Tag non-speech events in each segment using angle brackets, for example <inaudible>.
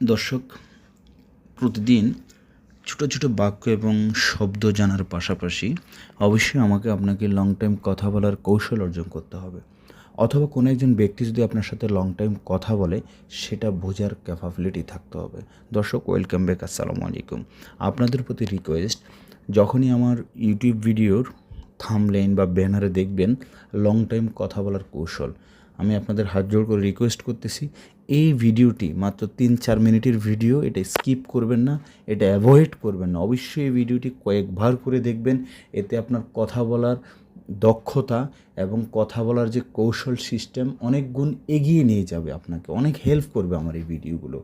দর্শক, প্রতিদিন ছোট ছোট বাক্য এবং শব্দ জানার পাশাপাশি অবশ্যই আমাকে আপনাকে লং টাইম কথা বলার কৌশল অর্জন করতে হবে। অথবা কোনো একজন ব্যক্তি যদি আপনার সাথে লং টাইম কথা বলে, সেটা বোঝার ক্যাপাবিলিটি থাকতে হবে। দর্শক ওয়েলকাম ব্যাক আসসালামু আলাইকুম। আপনাদের প্রতি রিকোয়েস্ট যখনই আমার ইউটিউব ভিডিওর থামলেন বা ব্যানারে দেখবেন লং টাইম কথা বলার কৌশল, আমি আপনাদের হাত জোড় করে রিকোয়েস্ট করতেছি। এই ভিডিওটি মাত্র তিন চার মিনিটের ভিডিও, এটা স্কিপ করবেন না, এটা অ্যাভয়েড করবেন না। অবশ্যই এই ভিডিওটি কয়েকবার করে দেখবেন, এতে আপনার কথা বলার দক্ষতা এবং কথা বলার যে কৌশল সিস্টেম অনেক গুণ এগিয়ে নিয়ে যাবে আপনাকে, অনেক হেল্প করবে আমার এই ভিডিওগুলো।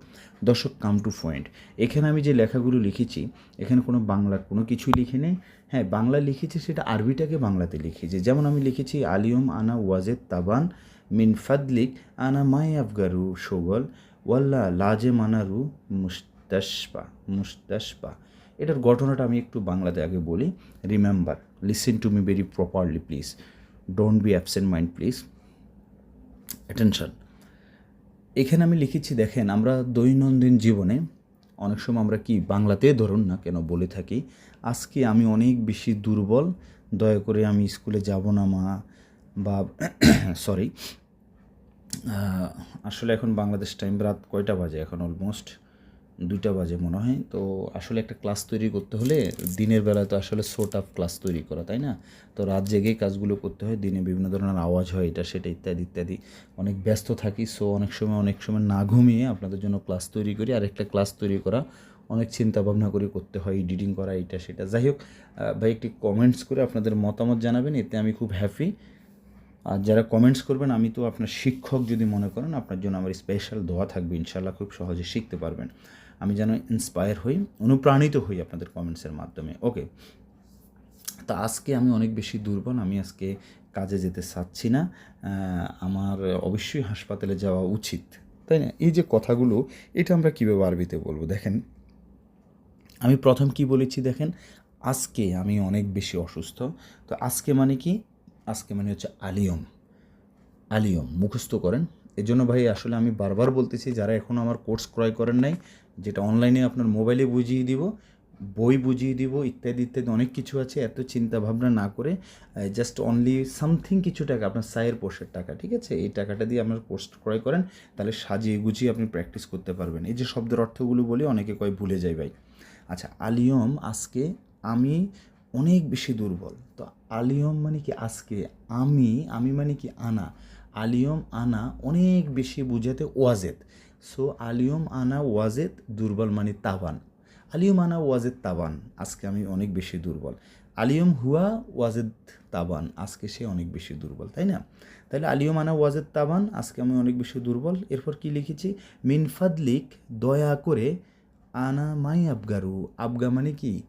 দর্শক কাম টু পয়েন্ট এখানে আমি যে লেখাগুলো লিখেছি, এখানে কোনো বাংলা কোনো কিছুই লিখে নেই। হ্যাঁ বাংলা লিখেছি সেটা আরবিটাকে বাংলাতে লিখেছি। যেমন আমি লিখেছি, আলিয়ম আনা ওয়াজেদ তাবান মিন ফাদলিক আনা মাই আফগারু শোগল ওয়াল্লা লাজে মানারু মুস্তাসপা মুস্তাসপা এটার ঘটনাটা আমি একটু বাংলাতে আগে বলি। Remember listen to me very properly please don't be absent mind please attention এখানে আমি লিখেছি, দেখেন, আমরা দৈনন্দিন জীবনে অনেক সময় আমরা কি বাংলাতে ধরুন না কেন বলে থাকি, আজকে আমি অনেক বেশি দুর্বল, দয়া করে আমি স্কুলে যাব না মা, বা <coughs> সরি আসলে এখন বাংলাদেশ টাইম রাত কয়টা বাজে? এখন অলমোস্ট দুইটা বাজে মনে হয়। তো আসলে একটা ক্লাস তৈরি করতে হলে দিনের বেলায় তো আসলে সোট আপ ক্লাস তৈরি করা, তাই না? তো রাত জেগেই কাজগুলো করতে হয়। দিনে বিভিন্ন ধরনের আওয়াজ হয়, এটা, সেটা ইত্যাদি ইত্যাদি। অনেক ব্যস্ত থাকি সো অনেক সময় অনেক সময় না ঘুমিয়ে আপনাদের জন্য ক্লাস তৈরি করি। আর একটা ক্লাস তৈরি করা, অনেক চিন্তা ভাবনা করে করতে হয় এডিটিং করা, এটা, সেটা। যাই হোক ভাই, একটি কমেন্টস করে আপনাদের মতামত জানাবেন, এতে আমি খুব হ্যাপি আর যারা কমেন্টস করবেন, আমি তো আপনার শিক্ষক যদি মনে করেন, আপনার জন্য আমার স্পেশাল দোয়া থাকবে ইনশাল্লাহ খুব সহজে শিখতে পারবেন। আমি যেন ইন্সপায়ার হই, অনুপ্রাণিত হই আপনাদের কমেন্টসের মাধ্যমে। ওকে তা আজকে আমি অনেক বেশি দুর্বল, আমি আজকে কাজে যেতে চাচ্ছি না। আমার অবশ্যই হাসপাতালে যাওয়া উচিত, তাই না? এই যে কথাগুলো, এটা আমরা কীভাবে আরবিতে বলব? দেখেন, আমি প্রথম কি বলেছি দেখেন? আজকে আমি অনেক বেশি অসুস্থ, তো আজকে মানে কি? আজকে মানে হচ্ছে আলিয়ম। আলিয়ম, মুখস্থ করেন। এর জন্য ভাই, আসলে আমি বারবার বলতেছি, যারা এখনও আমার কোর্স ক্রয় করেন নাই, যেটা অনলাইনে আপনার মোবাইলে বুঝিয়ে দিব, বই বুঝিয়ে দিব, ইত্যাদি ইত্যাদি, অনেক কিছু আছে, এত চিন্তা ভাবনা না করে জাস্ট অনলি সামথিং কিছু টাকা, আপনার সায়ের পোষের টাকা, ঠিক আছে? এই টাকাটা দিয়ে আপনার কোর্স ক্রয় করেন, তাহলে সাজিয়ে গুছিয়ে আপনি প্র্যাকটিস করতে পারবেন। এই যে শব্দের অর্থগুলো বলি, অনেকে কয় ভুলে যায় ভাই। আচ্ছা আলিয়ম, আজকে আমি অনেক বেশি দুর্বল। তো আলিয়ম মানে কি আজকে আমি আমি মানে কি আনা? আলিয়ম আনা অনেক বেশি বুঝাতে ওয়াজেদ। সো আলিয়ম আনা ওয়াজেদ, দুর্বল মানে তাবান আলিয়ম আনা ওয়াজেদ তাবান আজকে আমি অনেক বেশি দুর্বল। আলিয়ম হুয়া ওয়াজেদ তাবান আজকে সে অনেক বেশি দুর্বল, তাই না? তাহলে আলিয়ম আনা ওয়াজেদ তাবান আজকে আমি অনেক বেশি দুর্বল। এরপর কি লিখেছি? মিনফাদলিক দয়া করে আনা মাই আবগারু। আবগা মানে কি?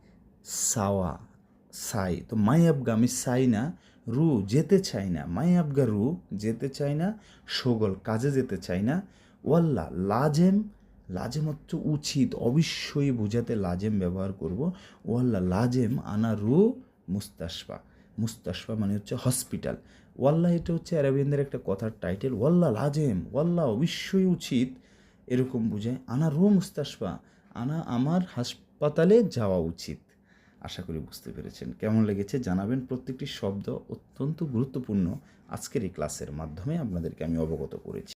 সাওয়া। সাই। তো মাই আবগা আমি সাই না রু যেতে চাই না। মাই আবগা রু যেতে চাই না, সগল কাজে যেতে চাই না। ওয়াল্লা, লাজেম লাজেম হচ্ছে উচিত, অবশ্যই বোঝাতে লাজেম ব্যবহার করব। ওয়াল্লা, লাজেম আনা রু মুস্তাসফা মুস্তাসফা মানে হচ্ছে হসপিটাল। ওয়াল্লা এটা হচ্ছে অ্যারাবিয়ানদের একটা কথার টাইটেল। ওয়াল্লা, লাজেম, ওয়াল্লা অবশ্যই উচিত এরকম বোঝায়। আনা রু মুস্তাসফা আনা আমার হাসপাতালে যাওয়া উচিত। আশা করি বুঝতে পেরেছেন। কেমন লেগেছে জানাবেন। প্রত্যেকটি শব্দ অত্যন্ত গুরুত্বপূর্ণ আজকের এই ক্লাসের মাধ্যমে আপনাদেরকে আমি অবগত করেছি।